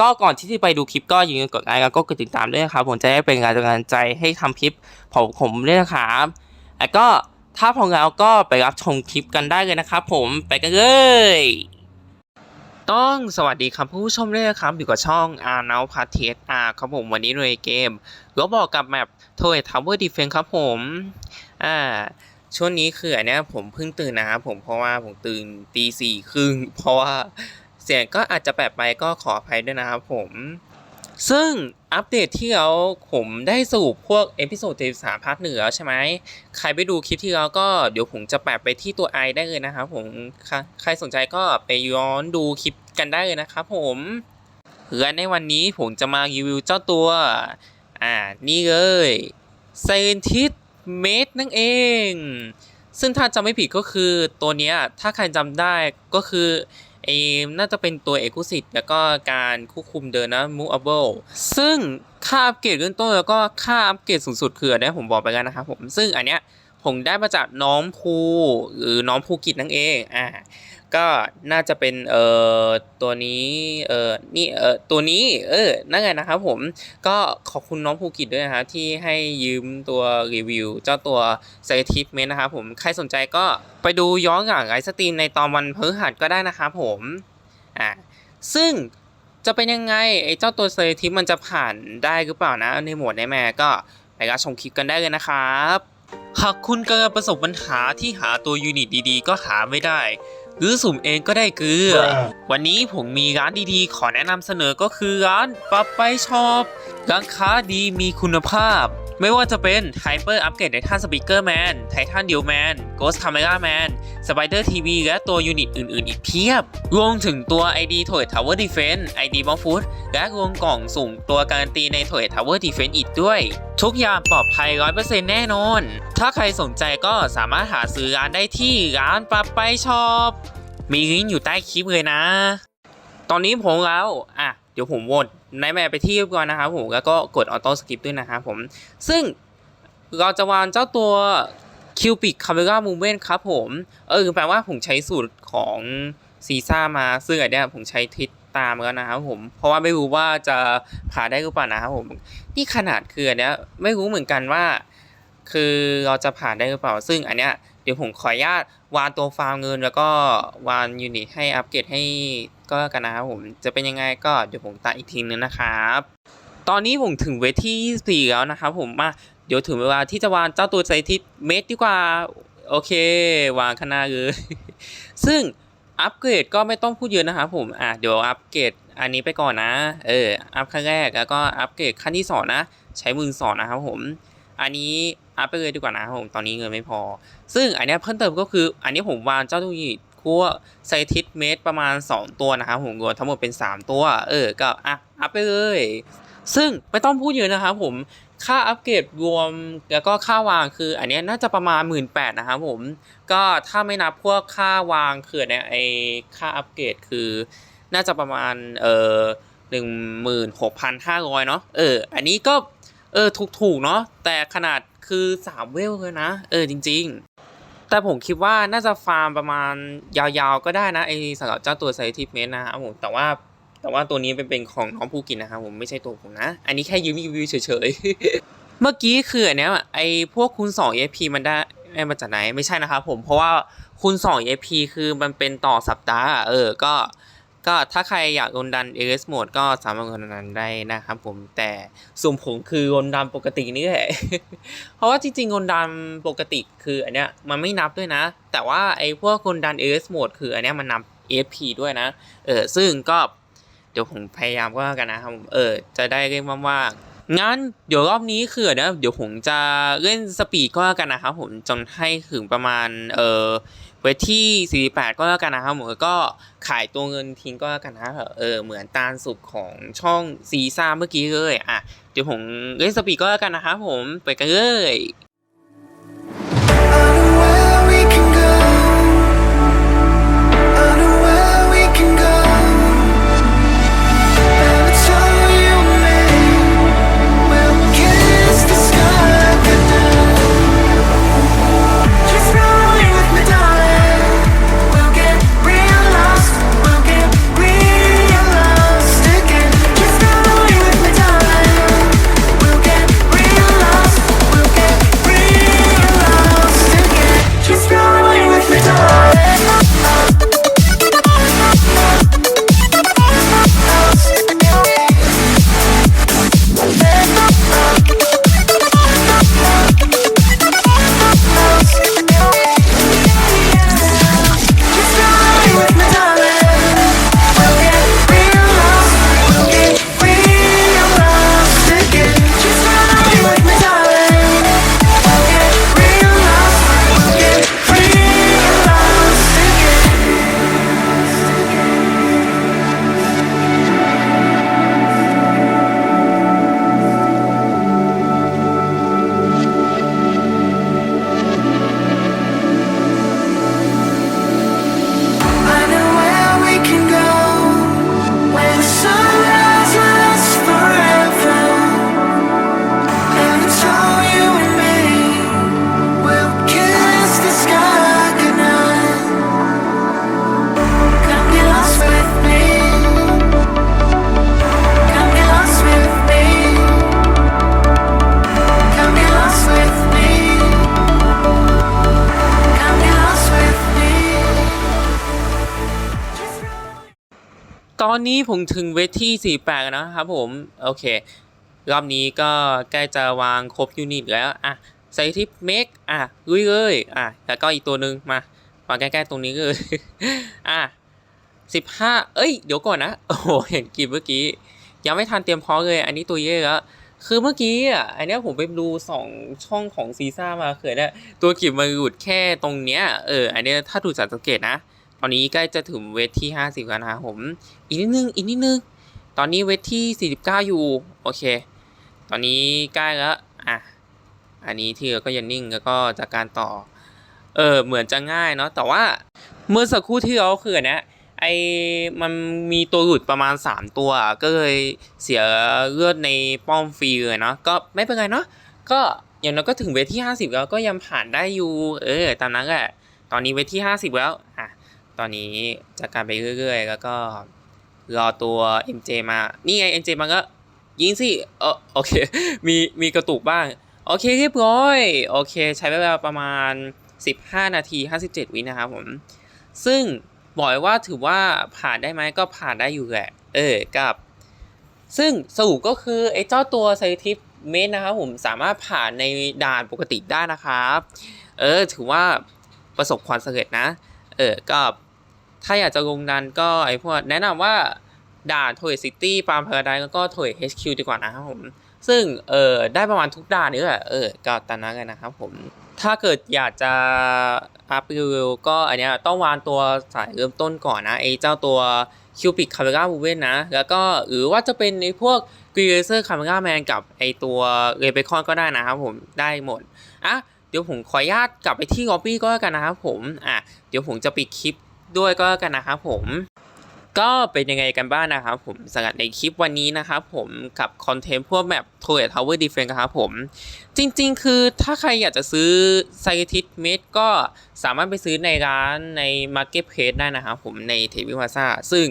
ก็ก่อนที่จะไปดูคลิปก็อย่าลืมกดไลค์แล้วก็กดติดตามด้วยนะครับผมจะได้เป็นกำลังใจให้ทำคลิปของผมด้วยนะครับแล้วก็ถ้าพร้อมแล้วก็ไปรับชมคลิปกันได้เลยนะครับผมไปกันเลย ต้องสวัสดีครับผู้ชมด้วยนะครับอยู่กับช่องอาร์นาวพาเทสอาร์ครับผมวันนี้ในเกมก็บอกกับแมปโทเอทาวเวอร์ดีเฟนครับผมอ่าช่วงนี้คืออันเนี้ยผมเพิ่งตื่นนะครับผมเพราะว่าผมตื่นตีสี่ครึ่งเพราะว่า เสียงก็อาจจะแปลกไปก็ขออภัยด้วยนะครับผม ซึ่งอัปเดตที่แล้วผมได้สรุปพวกเอพิโซดสามภาคเหนือใช่ไหมใครไปดูคลิปที่แล้วก็เดี๋ยวผมจะแปะไปที่ตัวไอได้เลยนะครับผม ใครสนใจก็ไปย้อนดูคลิปกันได้เลยนะครับผมและในวันนี้ผมจะมารีวิวเจ้าตัว อ่า นี่เลยไซนทิสเมดนั่นเอง ซึ่งถ้าจำไม่ผิดก็คือตัวเนี้ยถ้าใครจำได้ก็คือไอ้น่าจะเป็นตัวเอกลุสิตแล้วก็การควบคุมเดินนะ movable ซึ่งค่าอัปเกรดเริ่มต้นแล้วก็ค่าอัปเกรดสูงสุดคืออันเนี้ยผมบอกไปแล้วนะครับผมซึ่งอันเนี้ยผมได้มาจากน้องภูหรือน้องภูกิจนั่นเองอ่า ก็น่าจะเป็นเอ่อตัวนี้เอ่อนี่เอ่อตัวนี้เออนั่นไงนะครับผมก็ขอบคุณน้องภูกิจด้วยนะครับที่ให้ยืมตัวรีวิว เจ้าตัวไซทิปเมนนะครับผมใครสนใจก็ไปดูย้อนหลังไลฟ์สตรีมในตอนวันพฤหัสก็ได้นะครับผมอ่าซึ่งจะเป็นยังไงไอ้เจ้าตัวไซทิปมันจะผ่านได้หรือเปล่านะ ในโหมดในแม่ก็ไปรับชมคลิปกันได้เลยนะครับ หากคุณกำลังประสบปัญหาที่หาตัวยูนิตดีๆ ก็หาไม่ได้ หรือสุ่มเองก็ได้เกลือ วันนี้ผมมีร้านดีๆ ขอแนะนำเสนอก็คือร้านปับไปช็อปร้านค้าดีมีคุณภาพ ไม่ว่าจะเป็นไฮเปอร์อัปเกรดไททันสปีกเกอร์แมนไททันเดียวแมนโกสคาเมราแมนสไปเดอร์ทีวีและตัวยูนิตอื่น ๆ อีกเพียบ รวมถึงตัว ID t o y Tower Defense ID b o m b f o o d และรวมกล่องสุ่มตัวการันตีใน t o y Tower Defense อีกด้วย ทุกอย่างปลอดภัย 100%แน่นอน ถ้าใครสนใจก็สามารถหาซื้อร้านได้ที่ร้านปับไปช็อปมีลิงก์อยู่ใต้คลิปเลยนะ ตอนนี้ผมแล้วอะ เดี๋ยวผมวนในแมปไปที่ก่อนนะครับผมแล้วก็กดออโต้สกิปด้วยนะครับผมซึ่งเราจะวางเจ้าตัวคิวปิกคาเมรามูเมนต์ครับผม เออแปลว่าผมใช้สูตรของซีซ่ามาซึ่งอันเนี้ยผมใช้ทิศตามแล้วนะครับผม เพราะว่าไม่รู้ว่าจะผ่าได้หรือเปล่านะครับผม นี่ขนาดคืออันเนี้ยไม่รู้เหมือนกันว่า คือเราจะผ่านได้หรือเปล่า ซึ่งอันเนี้ย เดี๋ยวผมขออนุญาตวางตัวฟาร์มเงิน แล้วก็วางยูนิตให้อัปเกรดให้ก็แล้วกันนะครับผมจะเป็นยังไงก็เดี๋ยวผมตามอีกทีนึงนะครับ ตอนนี้ผมถึงเวทีสี่แล้วนะครับผมมาเดี๋ยวถึงเวลาที่จะวางเจ้าตัวไซทิสเมดดีกว่าโอเควางข้างหน้าเลยซึ่งอัปเกรดก็ไม่ต้องพูดเยอะนะครับผมอะเดี๋ยวอัปเกรดอันนี้ไปก่อนนะ เออ อัพขั้นแรกแล้วก็อัปเกรดขั้นที่สองนะ ใช้มือสอนนะครับผม อันนี้ อัพไปเลยดีกว่านะครับผมตอนนี้เงินไม่พอ ซึ่งอันนี้เพิ่มเติมก็คือ อันนี้ผมวางเจ้าตัวนี้คู่ไซทิสเมดประมาณ 2 ตัวนะครับผมรวมทั้งหมดเป็น 3 ตัว เออ ก็อะอัพไปเลย ซึ่งไม่ต้องพูดเยอะนะครับผมค่าอัปเกรดรวมแล้วก็ค่าวางคือ อันนี้น่าจะประมาณ 1 8ื่นนะครับผมก็ถ้าไม่นับพวกค่าวางคือเนี่ยไอค่าอัปเกรดคือ น่าจะประมาณเออหนึ่งหมื่นหกพันห้าร้อยเนาะเอออันนี้ก็ เออถูกๆเนาะแต่ขนาดคือสามเวลเลยนะ เออจริง ๆ แต่ผมคิดว่าน่าจะฟาร์มประมาณยาวๆก็ได้นะไอสำหรับเจ้าตัวไซทิปเมนนะครับผมแต่ว่าแต่ว่าตัวนี้เป็นเป็นของน้องภูกินนะครับผมไม่ใช่ตัวผมนะ อันนี้แค่ยืมรีวิวเฉยๆ เมื่อกี้คืออันเนี้ยไอพวกคูณ2 EP มันได้ได้มาจากไหนไม่ใช่นะครับผมเพราะว่าคูณ2 EP คือมันเป็นต่อสัปดาห์เออก็ ก็ถ้าใครอยากโดนดันเอสโหมดก็สามารถโดนดันได้นะครับผมแต่ส่วนผมคือโดนดันปกตินี่แหละ เพราะว่าจริงๆโดนดันปกติคืออันเนี้ยมันไม่นับด้วยนะ แต่ว่าไอ้พวกโดนดันเอสโหมดคืออันเนี้ยมันนับ AFP ด้วยนะ เออซึ่งก็เดี๋ยวผมพยายามก็แล้วกันนะครับเออจะได้เล่นว่างๆงั้นเดี๋ยวรอบนี้คือเดี๋ยวเดี๋ยวผมจะเล่นสปีดก็แล้วกันนะครับผมจนให้ถึงประมาณเออ เวทที่ 48 ก็แล้วกันนะครับผมก็ขายตัวเงินทิ้งก็แล้วกันนะเออเหมือนตาลสุดของช่องซีซ่าเมื่อกี้เลยอะเดี๋ยวผมเล่นสปีดก็แล้วกันนะครับผมไปกันเลย ตอนนี้ผมถึงเวทที่48แล้วนะครับผม โอเค รอบนี้ก็ใกล้จะวางครบยูนิตแล้ว อะ ใส่ทิปเมกอะลุยเลย อะ แล้วก็อีกตัวหนึ่งมาวางใกล้ๆตรงนี้เลยอะ15 เอ้ย เดี๋ยวก่อนนะ โอ้โห เห็นกิบเมื่อกี้ ยังไม่ทันเตรียมพร้อมเลย อันนี้ตัวเย่แล้วคือเมื่อกี้อะ อันนี้ผมไปดูสองช่องของซีซ่ามาเคยได้ตัวกิบมาหลุดแค่ตรงเนี้ย เออ อันนี้ถ้าดูจากสังเกตนะ อนนี้ใกล้จะถึงเวทที่ 50แล้วนะผมอีกนิดนึงอีกนิดนึงตอนนี้เวทที่ 49 อยู่โอเค ตอนนี้ใกล้แล้วอะอันนี้ที่เหลือก็ยันนิ่งแล้วก็จากการต่อเออเหมือนจะง่ายเนาะแต่ว่าเมื่อสักครู่ที่เราคือนเนี้ยไอมันมีตัวหลุดประมาณ 3 ตัว ก็เลยเสียเลือดในป้อมฟรีเลยเนาะก็ไม่เป็นไรเนาะก็อย่างน้อยก็ถึงเวทที่ 50 แล้วก็ยังผ่านได้อยู่เออตามนั้นแหละตอนนี้เวทที่ 50 แล้วอะ ตอนนี้จากการไปเรื่อย ๆ แล้วก็รอตัว MJ มา นี่ไง MJ มันก็ยิงสิเออโอเค มีมีกระตุกบ้าง โอเคเรียบร้อย โอเค ใช้เวลาประมาณ 15 นาที 57 วินะครับผม ซึ่งบอกว่าถือว่าผ่านได้ไหมก็ผ่านได้อยู่แหละ เออกับ ซึ่งสรุปก็คือ ไอ้เจ้าตัวไซทิปเมนนะครับผมสามารถผ่านในด่านปกติได้นะครับ เออ ถือว่าประสบความสำเร็จนะ เออก็ ถ้าอยากจะลงดันก็ไอ้พวกแนะนำว่าด่านโทยซิตี้ปาล์มพาราไดแล้วก็โทย HQ ดีกว่านะครับผม ซึ่งเออได้ประมาณทุกด่านนี่แหละเออก็ตานั้นกันนะครับผม ถ้าเกิดอยากจะอัพเร็วก็อันเนี้ยต้องวางตัวสายเริ่มต้นก่อนนะไอ้เจ้าตัวคิวปิกคาเมราบูเวนนะ แล้วก็หรือว่าจะเป็นไอ้พวกกรีเซอร์คาเมราแมนกับไอ้ตัวเรเบคอนก็ได้นะครับผมได้หมดอะเดี๋ยวผมขออนุญาตกลับไปที่ล็อบบี้ก็แล้วกันนะครับผมอะเดี๋ยวผมจะปิดคลิป ด้วยก็แล้วกันนะครับผมก็เป็นยังไงกันบ้างนะครับผมสำหรับในคลิปวันนี้นะครับผมกับคอนเทนต์พวกแบบ t o y o Tower Defense ครับผม จริงๆ คือถ้าใครอยากจะซื้อ s c i e n t i s t Made ก็สามารถไปซื้อในร้านใน Marketplace ได้นะครับผมในเทวิวาซาซึ่ง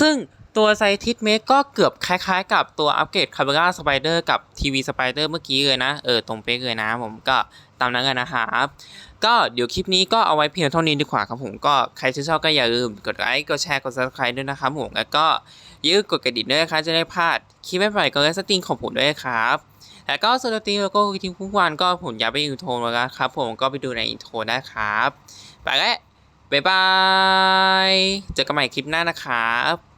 ซึ่ง ตัวไซทิสเมกก็เกือบคล้ายๆ กับตัวอัปเกรดคา m บ r a สไปเดอร์กับทีวีสไปเดอร์เมื่อกี้เลยนะ เออ ตรงเป๊ะเลยนะ ผมก็ตามนั้นกันนะครับก็เดี๋ยวคลิปนี้ก็เอาไว้เพียงเท่านี้ดีกว่าครับผมก็ใครที่ชอบก็อย่าลืมกดไลค์กดแชร์กด subscribe ด้วยนะครับผมแล้วก็อย่าลืมกดกระดิ่งด้วยนะครับจะได้พลาดคลิปใหม่ๆก็เลสติงของผมด้วยครับแล้วก็สตรีมแล้วก็ทีมทุกวันก็ผมอยากไปอินโทรแล้วครับผมก็ไปดูในอินโทรได้ครับไปแล้วบ๊ายบายเจอกันใหม่คลิปหน้านะครับ